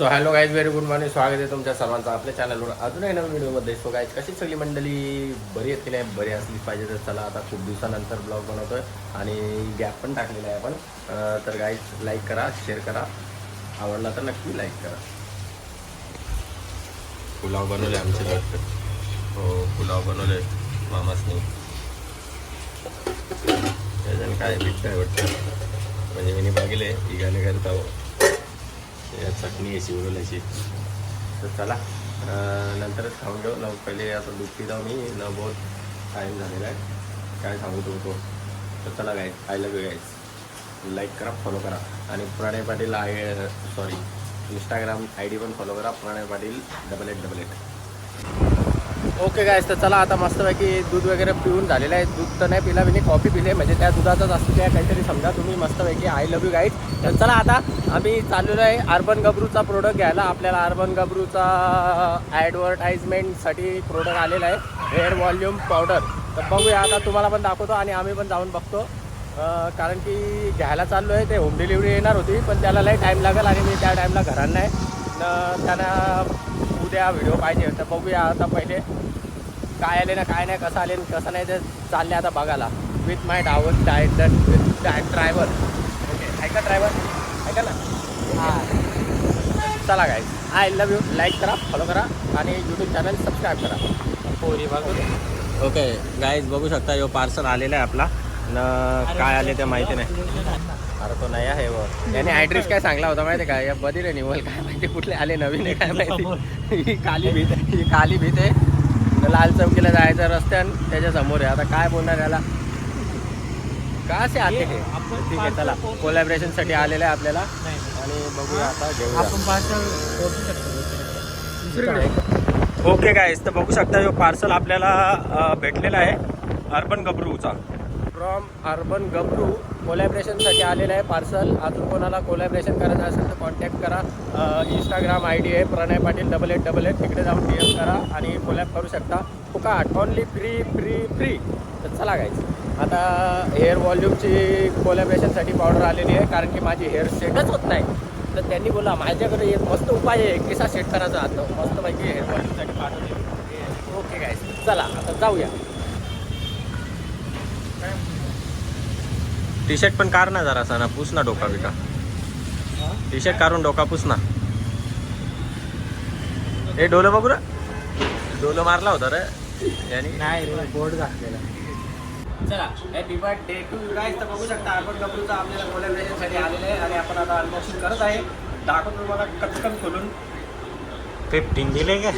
So hello guys very good morning स्वागत आहे तुमच्या सर्वांचं आपल्या चॅनलवर अजून नवीन व्हिडिओमध्ये सो गाईज कशी सगळी मंडळी? बरी आहेत नाही? बरी असली पाहिजे तर चला आता खूप दिवसानंतर ब्लॉग बनवतो आहे आणि गॅप पण टाकलेला आहे आपण. तर गाईज लाईक करा शेअर करा. आवडला तर नक्की लाईक करा. पुलाव बनवले आमचे हो पुलाव बनवले मामासनी. त्याच्यानं काय भेटतं वाटतं म्हणजे मी बघले इगाने करता चटणी याची चटणी याची तर चला नंतरच खाऊन घेऊ. न पहिले आता दूध पिता मी. न बहुत टाईम झालेला आहे. काय सांगू तुमको? तर चला guy I love you guys like करा फॉलो करा. आणि प्रणय पाटील आहे सॉरी इंस्टाग्राम आय डी पण फॉलो करा. Pranay Patil double eight double eight okay guys तर चला आता मस्तपैकी दूध वगैरे पिऊन झालेलं आहे. दूध तर नाही पिला मी कॉफी पिले म्हणजे त्या दुधाचाच असतो त्या काहीतरी समजा तुम्ही मस्तपैकी आय लव्ह यू गाईड तर चला आता आम्ही चाललेलो आहे अर्बन गबरूचा प्रोडक्ट घ्यायला. आपल्याला अर्बन गबरूचा ॲडव्हर्टाईजमेंटसाठी प्रोडक्ट आलेला आहे. हेअर व्हॉल्युम पावडर तर बघूया आता तुम्हाला पण दाखवतो आणि आम्ही पण जाऊन बघतो. कारण की घ्यायला चाललो आहे ते होम डिलिव्हरी येणार होती पण त्याला लई टाईम लागेल आणि मी त्या टाईमला घरात नाही. त्यांना उद्या व्हिडिओ पाहिजे. तर बघूया आता पहिले काय आले ना काय नाही कसं आले न कसं नाही ते चालले आता बघायला. विथ माय डावर विथ ड्रायव्हर ओके ऐका ड्रायव्हर ऐका ना? हां. चला काय आय लव्ह यू लाईक करा फॉलो करा आणि यूट्यूब चॅनल सबस्क्राईब करा. पोरी बघू ओके गाईज बघू शकता यो पार्सल आलेला आहे आपला. न काय आले ते माहिती नाही. अरे तो नाही आहे व। याने ॲड्रेस काय सांगला होता माहिती का? या बदीले निवल काय माहिती कुठले आले नवीन आहे काय माहिती? ही काली भीत ही काली भीत आहे. लाल चौकीला जायचं रस्त्यान त्याच्यासमोर आहे. आता काय बोलणार याला? का असे आले हे ठीक आहे चला. कोलॅबरेशनसाठी आलेलं आहे आपल्याला. आणि बघूया आता घेऊया. ओके गाईस तर बघू शकता जो पार्सल आपल्याला भेटलेला आहे. अर्बन गबरूचा फ्रॉम अर्बन गबरू कोलॅबरेशनसाठी आलेलं आहे पार्सल. अजून कोणाला कोलॅबरेशन करायचं असेल तर कॉन्टॅक्ट करा. इंस्टाग्राम आय डी आहे Pranay Patil double eight double eight तिकडे जाऊन डी एम करा आणि कोलॅब करू शकता. तुका ऑनली फ्री फ्री फ्री तर चला गायचं आता हेअर व्हॉल्यूमची कोलॅबरेशनसाठी पावडर आलेली आहे कारण की माझी हेअर सेटच होत नाही. तर त्यांनी बोला माझ्याकडे एक मस्त उपाय आहे कसा सेट करायचा. आता मस्तपैकी हेअर व्हॉल्यूमसाठी पाठवले ओके गायचं चला आता जाऊया. टी शर्ट पण काढ ना जरासा ना पुस ना डोका बिका. टी शर्ट काढून डोका पुस ना. हे डोलं बघू रे. डोलं मारला होता रे. यांनी. नाही बोर्ड घातलेला. चला happy birthday to you guys तर बघू शकता आपल्याला कोलॅबरेशनसाठी आलेलं आहे आणि आपण आता अनबॉक्सिंग करत आहे. दाखवतो तुम्हाला कटकन खोलून. फिफ्टीन दिले का?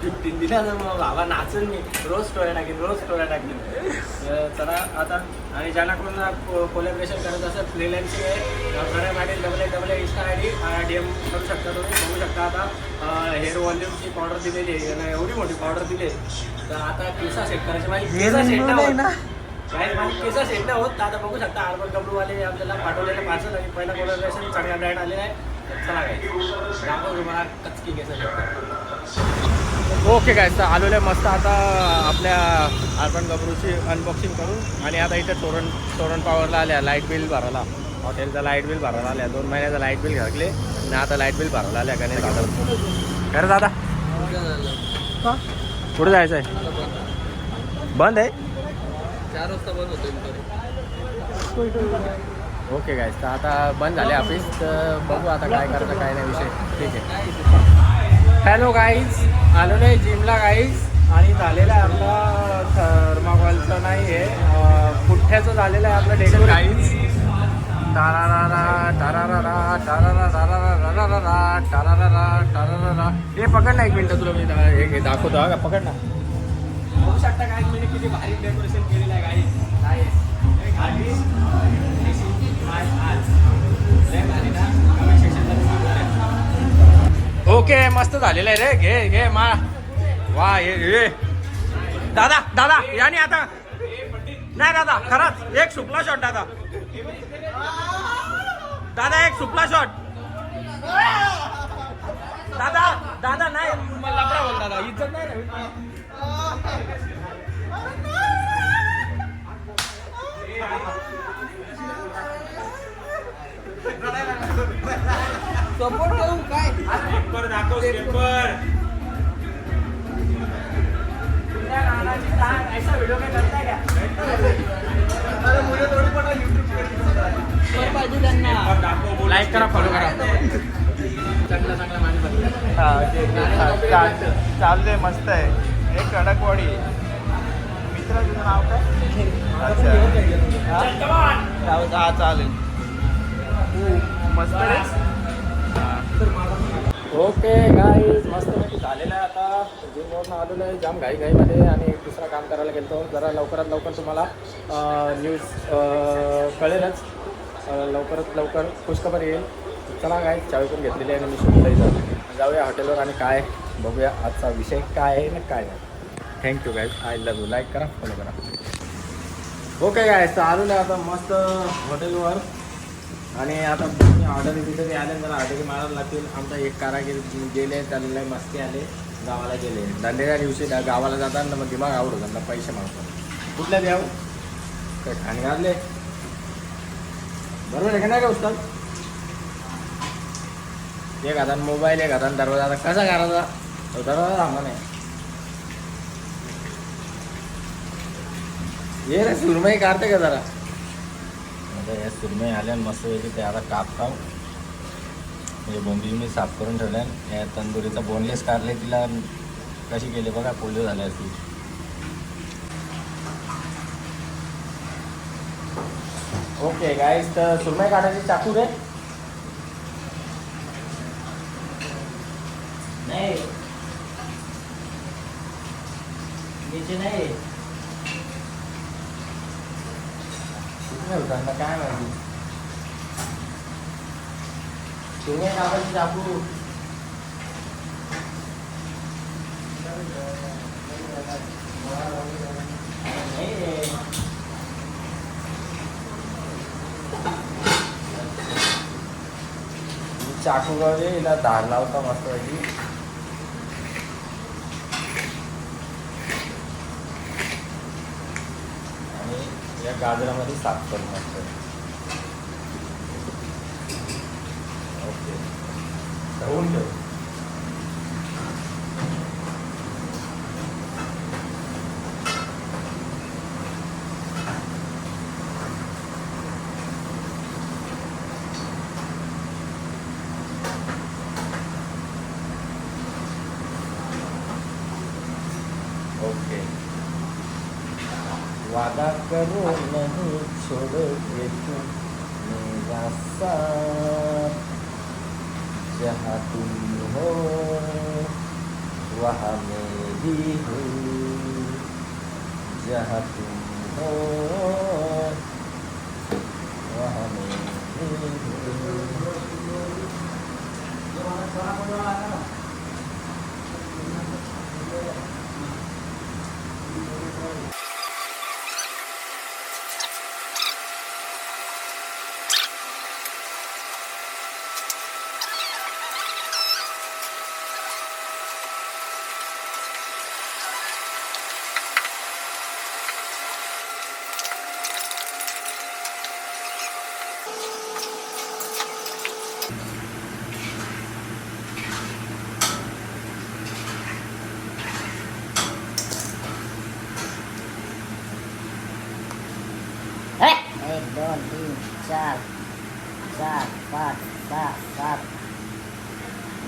दिला तर मग बाबा नाचून मी रोज स्टोऱ्या टाकेन रोज स्टोऱ्या टाकेन चला आता आणि ज्यांना कोण कोलॅबरेशन करत असेल फ्रीलॅन्सिंग आहे Pranay Patil double eight double eight insta I D D M करू शकता तुम्ही बघू शकता आता हेअर व्हॉल्यूमची पावडर दिलेली आहे एवढी मोठी पावडर दिली आहे. तर आता केसा सेट करायचे माझी केसा सेट नाही होत. काही माझी केसा सेट नाही होत तर आता बघू शकता अर्बन कपडूवाले आपल्याला पाठवलेले पार्सल आणि पहिला कोलॅबरेशन चांगला ब्रँड आलेला आहे चला काय दाखव तुम्हाला कचकी केसा ओके काय तर आलेलो मस्त आता आपल्या अर्बन गबरूची अनबॉक्सिंग करून. आणि आता इथे तोरण तोरण पॉवरला आल्या लाइट बिल भरायला. हॉटेलचा लाइट बिल भरायला आल्या. दोन महिन्याचा लाइट बिल घातले. आणि आता लाइट बिल भरायला आल्या का नाही दादा. खरं दादा? कुठं जायचं आहे बंद आहे? चार वाजता बंद होतो ओके गायस तर आता बंद झाले ऑफिस तर बघू आता काय करायचं काय नाही विषय. ठीक आहे. हॅलो गाईज आलो नाही जिमला गाईज आणि झालेलं आहे आपला थर्माकॉलचं नाही आहे. पुठ्ठ्याचं झालेलं आहे आपलं डेकल गाईज हे पकड ना एक मिनटं तुला मी दाखवतो का पकड ना. बघू शकता काय मी किती भारी डेकोरेशन केलेलं आहे गाईज काय ओके मस्त झालेलं आहे रे. घे घे मा. वा हे दादा दादा याने आता. नाही दादा खरंच. एक सुपला शॉट दादा. दादा एक सुपला शॉट दादा दादा नाही. लफडा बोल दादा. इज्जत नाही सपोर्ट करू काय? दाखव पाहिजे त्यांना. लाईक करा फॉलो करा. चांगला चांगला माझ्या चाललंय मस्त आहे. हे कडकवाडी. मित्र तुझं नाव काय? अच्छा. हा चालेल. मस्त रे ओके गाईज मस्तपैकी झालेलं आहे आता. जिमवरून आलेलं आहे जाम घाई घाईमध्ये आणि एक दुसरा काम करायला गेलो जरा लवकरात लवकर तुम्हाला न्यूज कळेलच. लवकरात लवकर खुशखबर येईल. चला काय चावी पण घेतलेली आहे आणि मी शोधता इथं जाऊया हॉटेलवर आणि काय बघूया आजचा विषय काय आहे ना काय नाही. Thank you guys I love you like करा फॉलो करा. ओके काय तर आलेलो आहे आता मस्त हॉटेलवर आणि आता तुम्ही ऑर्डर तिथे ते आले मला ऑर्डर मारायला लागतील. आमचा एक कारागीर गेले त्यांना मस्ती आले गावाला गेले. दंडेच्या दिवशी गावाला जाताना मग दिमाग आवडतो त्यांना पैसे मागतो. कुठल्या द्याव काय खाणे घातले बरोबर आहे का नाही का उस्ताद? एक हातात मोबाईल एक हातात दरवाजा. आता कसा करायचा? तो दरवाजा थांबा नाही ये रे सुरमई काढते का जरा? आता या सुरमई आल्या मस्त वेगळी ते आता कापताव म्हणजे बोंबी मी साफ करून ठेवल्या या तंदुरीचा बोनलेस काढले तिला कशी केली बघा पोलिओ झाल्या असती. ओके गाईस तर सुरमई काढायची चाकू रे नाही नीचे नाही कुठे होता काय माहिती तुम्ही कापायची चाकू चाकू गावले हिला धार लावता मस्त पैकी. आणि या गाजरामध्ये साफ करू मस्त. 오른쪽. 오케이. 와다카로 나는 초를 예쁘 내가 싸. हो वहाँ मैं भी हूँ एक दोन तीन चार चार पाच सहा सात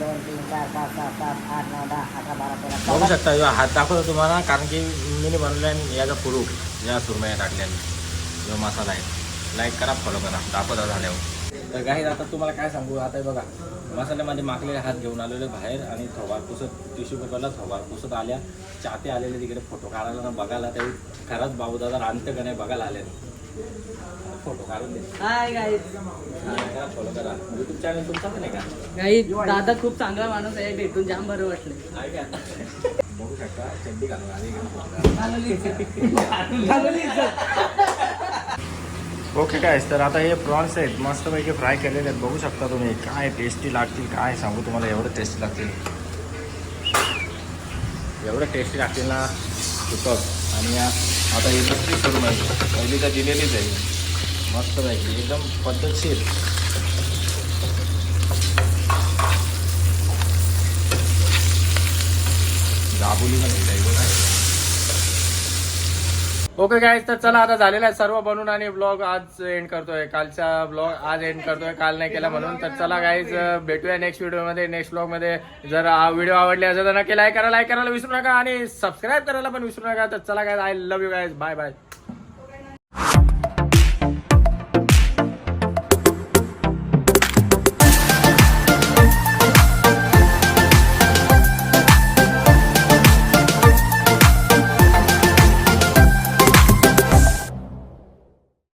दोन तीन चार पाच सहा सात आठ नऊ दहा अकरा बारा तेरा बघू चौदा शकता ह्यो हात दाखवतो तुम्हाला कारण की मी आणि याचा प्रूफ या सुरमया टाकल्याने जो मसाला आहे. लाईक करा फॉलो करा. दाखवता झाल्यावर. तर काही आता तुम्हाला काय सांगू? आता हे बघा मसाल्यामध्ये माकलेले हात घेऊन आलेले बाहेर आणि थोबार पुसत टिश्यू पेपरला थोबार पुसत आल्या. चाते आलेले तिकडे फोटो काढायला ना बघायला ते खरंच बाबूदादा रांधतं का नाही बघायला आले गाईज दादा खूप चांगला माणूस आहे भेटून जाम बरं वाटलं. बघू शकता चड्डी ओके काय तर आता हे प्रॉन्स आहेत मस्तपैकी फ्राय केलेले आहेत. बघू शकता तुम्ही काय टेस्टी लागतील काय सांगू तुम्हाला एवढं टेस्टी लागतील. एवढं टेस्टी लागतील ना सुपक आणि या आता इलेक्ट्रिक दुसरी करून पहिली तर दिलेलीच आहे. मस्त मस्तपैकी एकदम पद्धतशीर दाबोली पण ओके गाईज तर चला आता झालेला आहे सर्व बनवून आणि ब्लॉग आज एंड करतोय. कालचा ब्लॉग आज एंड करतोय. काल नाही केला म्हणून. तर चला गाईज भेटूया नेक्स्ट व्हिडिओमध्ये नेक्स्ट ब्लॉगमध्ये जर हा व्हिडिओ आवडले असेल तर नक्की लाईक करा लाईक करायला विसरू नका आणि सबस्क्राईब करायला पण विसरू नका. तर चला guys I love you guys bye bye